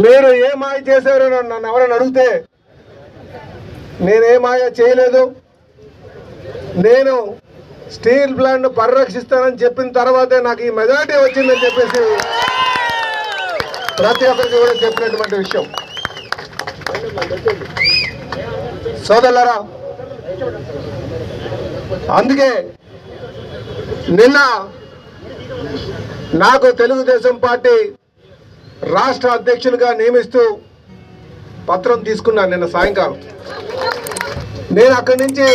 మీరు ఏ మాయ చేశారు నన్ను ఎవరైనా అడిగితే నేనే మాయ చేయలేదు. నేను స్టీల్ ప్లాంట్ పరిరక్షిస్తానని చెప్పిన తర్వాతే నాకు ఈ మెజార్టీ వచ్చిందని చెప్పేసి ప్రతి ఒక్కరికి కూడా చెప్పినటువంటి విషయం. సోదరులరా అందుకే నిన్న నాకు తెలుగుదేశం పార్టీ రాష్ట్ర అధ్యక్షులుగా నియమిస్తూ పత్రం తీసుకున్నాను నిన్న సాయంకాలం. నేను అక్కడి నుంచి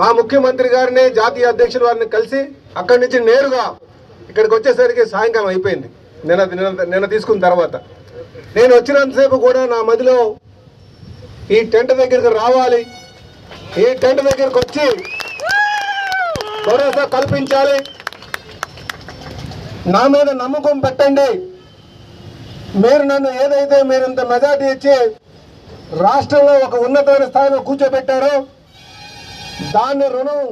మా ముఖ్యమంత్రి గారిని జాతీయ అధ్యక్షుల వారిని కలిసి అక్కడి నుంచి నేరుగా ఇక్కడికి వచ్చేసరికి సాయంకాలం అయిపోయింది. నిన్న నిన్న నిన్న తీసుకున్న తర్వాత. నేను వచ్చినంతసేపు కూడా నా మదిలో ఈ టెంట్ దగ్గరికి రావాలి. ఈ టెంట్ దగ్గరకు వచ్చి భరోసా కల్పించాలి. నా మీద నమ్మకం పెట్టండి. మీరు నన్ను ఏదైతే మీరు ఇంత మెజార్టీ ఇచ్చి రాష్ట్రంలో ఒక ఉన్నతమైన స్థాయిలో కూర్చోబెట్టారో దాన్ని రుణం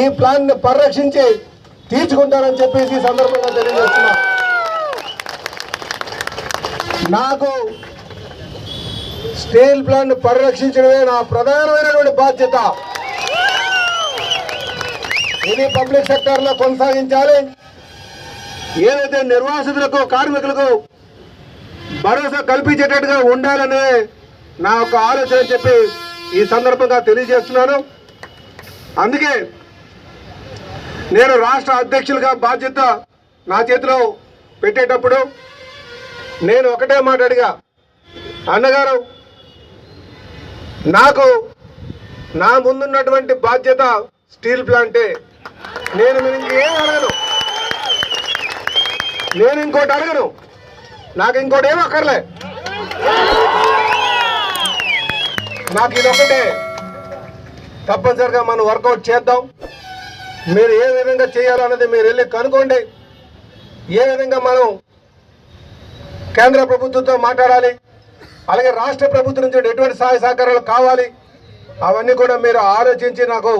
ఈ ప్లాన్ని పరిరక్షించి తీర్చుకుంటారని చెప్పేసి ఈ సందర్భంగా తెలియజేస్తున్నా. నాకు స్టీల్ ప్లాంట్ పరిరక్షించడమే నా ప్రధానమైనటువంటి బాధ్యత. ఇది పబ్లిక్ సెక్టర్లో కొనసాగించాలి. ఏదైతే నిర్వాసితులకు కార్మికులకు భరోసా కల్పించేటట్టుగా ఉండాలనే నా యొక్క ఆలోచన చెప్పి ఈ సందర్భంగా తెలియజేస్తున్నాను. అందుకే నేను రాష్ట్ర అధ్యక్షులుగా బాధ్యత నా చేతిలో పెట్టేటప్పుడు నేను ఒకటే మాట అడిగా. అన్నగారు నాకు నా ముందున్నటువంటి బాధ్యత స్టీల్ ప్లాంటే. నేను మీరు ఇంకేం అడగను నేను ఇంకోటి అడగను. నాకు ఇంకోటి ఏమో అక్కర్లే. నాకు ఇది ఒకటే తప్పనిసరిగా మనం వర్కౌట్ చేద్దాం. మీరు ఏ విధంగా చేయాలన్నది మీరు వెళ్ళి కనుక్కోండి. ఏ విధంగా మనం కేంద్ర ప్రభుత్వంతో మాట్లాడాలి అలాగే రాష్ట్ర ప్రభుత్వం నుంచి ఎటువంటి సహాయ సహకారాలు కావాలి అవన్నీ కూడా మీరు ఆలోచించి నాకు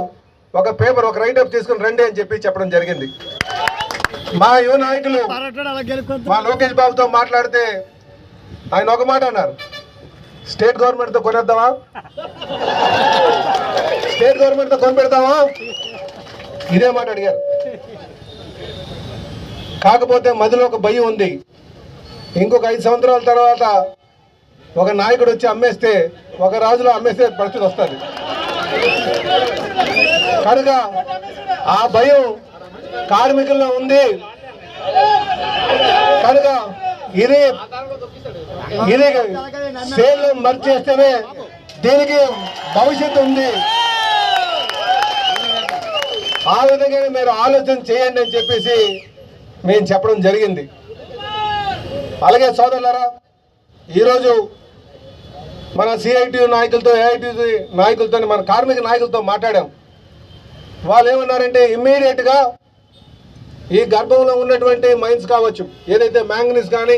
ఒక పేపర్ ఒక రైటప్ తీసుకుని రండి అని చెప్పి చెప్పడం జరిగింది. మా యువ నాయకులు మా లోకేష్ బాబుతో మాట్లాడితే ఆయన ఒక మాట అన్నారు. స్టేట్ గవర్నమెంట్తో కొనేద్దామా? స్టేట్ గవర్నమెంట్తో కొనిపెడతామా? ఇదే మాట అడిగారు. కాకపోతే మధ్యలో ఒక భయం ఉంది. ఇంకొక ఐదు సంవత్సరాల తర్వాత ఒక నాయకుడు వచ్చి అమ్మేస్తే ఒక రాజులో అమ్మేస్తే పరిస్థితి వస్తుంది. కనుక ఆ భయం కార్మికుల్లో ఉంది. కనుక ఇది ఇది సేల్ మర్చి చేస్తేనే దీనికి భవిష్యత్తు ఉంది. ఆ విధంగా మీరు ఆలోచన చేయండి అని చెప్పేసి మేము చెప్పడం జరిగింది. అలాగే సోదరులరా ఈరోజు మన సిఐటి నాయకులతో ఏఐటి నాయకులతో మన కార్మిక నాయకులతో మాట్లాడాం. వాళ్ళు ఏమన్నారంటే ఇమ్మీడియట్గా ఈ గర్భంలో ఉన్నటువంటి మైన్స్ కావచ్చు ఏదైతే మ్యాంగనీస్ కానీ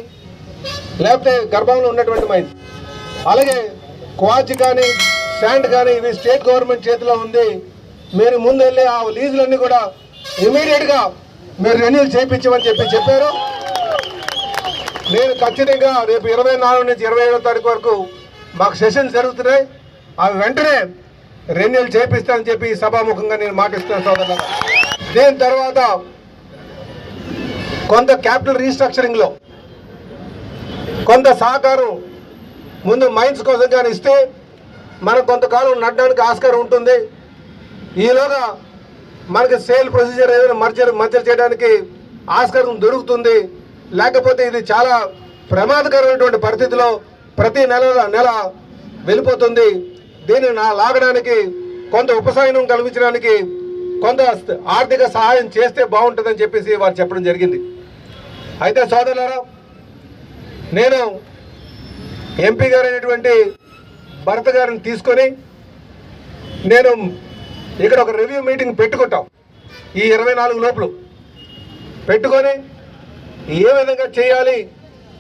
లేకపోతే గర్భంలో ఉన్నటువంటి మైన్స్. అలాగే క్వాచ్ కానీ శాండ్ కానీ ఇవి స్టేట్ గవర్నమెంట్ చేతిలో ఉంది. మీరు ముందు వెళ్ళి ఆ లీజులన్నీ కూడా ఇమీడియట్గా మీరు రెన్యూల్ చేయించమని చెప్పి చెప్పారు. నేను ఖచ్చితంగా రేపు ఇరవై నాలుగు నుంచి ఇరవై ఏడో తారీఖు వరకు మాకు సెషన్స్ జరుగుతున్నాయి. అవి వెంటనే రెన్యూల్ చేపిస్తానని చెప్పి సభాముఖంగా నేను మాటిస్తున్నాను సోదరులు దీని తర్వాత కొంత క్యాపిటల్ రీస్ట్రక్చరింగ్లో కొంత సహకారం ముందు మైన్స్ కోసం కానీ ఇస్తే మనకు కొంతకాలం నడడానికి ఆస్కారం ఉంటుంది. ఈలోగా మనకి సేల్ ప్రొసీజర్ ఏదైనా మర్జర్ మర్జర్ చేయడానికి ఆస్కారం దొరుకుతుంది. లేకపోతే ఇది చాలా ప్రమాదకరమైనటువంటి పరిస్థితిలో ప్రతి నెల నెల వెళ్ళిపోతుంది. దీన్ని నా లాగడానికి కొంత ఉపశమనం కల్పించడానికి కొంత ఆర్థిక సహాయం చేస్తే బాగుంటుందని చెప్పేసి వారు చెప్పడం జరిగింది. అయితే సోదరులారా నేను ఎంపీ గారు భరత్ గారిని తీసుకొని నేను ఇక్కడ ఒక రివ్యూ మీటింగ్ పెట్టుకుంటాం. ఈ ఇరవై నాలుగు లోపల. పెట్టుకొని ఏ విధంగా చేయాలి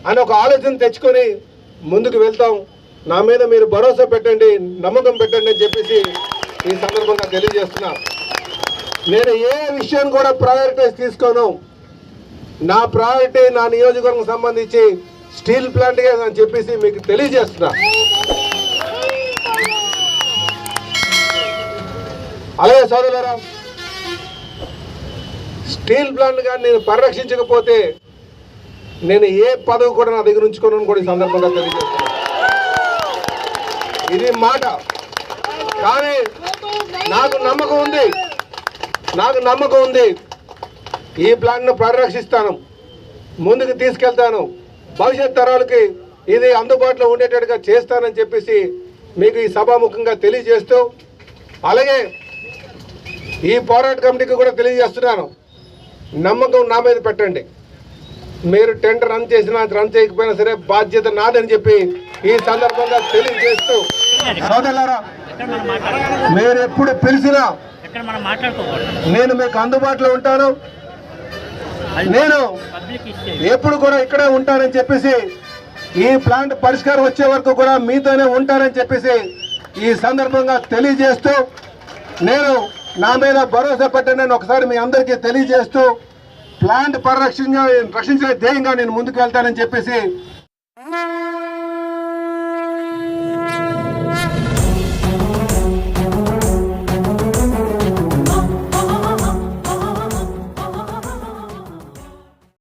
అని ఒక ఆలోచన తెచ్చుకొని ముందుకు వెళ్తాం. నా మీద మీరు భరోసా పెట్టండి నమ్మకం పెట్టండి అని చెప్పేసి ఈ సందర్భంగా తెలియజేస్తున్నా. నేను ఏ విషయాన్ని కూడా ప్రయారిటైజ్ తీసుకోను. నా ప్రయారిటీ నా నియోజకవర్గం సంబంధించి స్టీల్ ప్లాంట్ అని చెప్పేసి మీకు తెలియజేస్తున్నా. అలాగే సోదరులరా స్టీల్ ప్లాంట్ కానీ నేను పరిరక్షించకపోతే నేను ఏ పదవి కూడా నా దగ్గర ఉంచుకోను కూడా ఈ సందర్భంగా తెలియజేస్తున్నాను ఇది మాట. కానీ నాకు నమ్మకం ఉంది. నాకు నమ్మకం ఉంది. ఈ ప్లాన్ను పరిరక్షిస్తాను. ముందుకు తీసుకెళ్తాను. భవిష్యత్ తరాలకి ఇది అందుబాటులో ఉండేటట్టుగా చేస్తానని చెప్పేసి మీకు ఈ సభాముఖంగా తెలియజేస్తూ అలాగే ఈ పోరాట కమిటీకి కూడా తెలియజేస్తున్నాను. నమ్మకం నా మీద పెట్టండి. మీరు టెండర్ రన్ చేసినా రన్ చేయకపోయినా సరే బాధ్యత నాదని చెప్పి ఈ సందర్భంగా తెలియజేస్తూ సోదరులారా మీరు ఎప్పుడు పిలిచినా నేను మీకు అందుబాటులో ఉంటాను. నేను ఎప్పుడు కూడా ఇక్కడే ఉంటానని చెప్పేసి ఈ ప్లాంట్ పరిష్కారం వచ్చే వరకు కూడా మీతోనే ఉంటానని చెప్పేసి ఈ సందర్భంగా తెలియజేస్తూ నేను నా మీద భరోసా పెట్టండి ఒకసారి మీ అందరికీ తెలియజేస్తూ ప్లాంట్ పరిరక్షణ రక్షించే ధ్యేయంగా నేను ముందుకు వెళ్తానని చెప్పేసి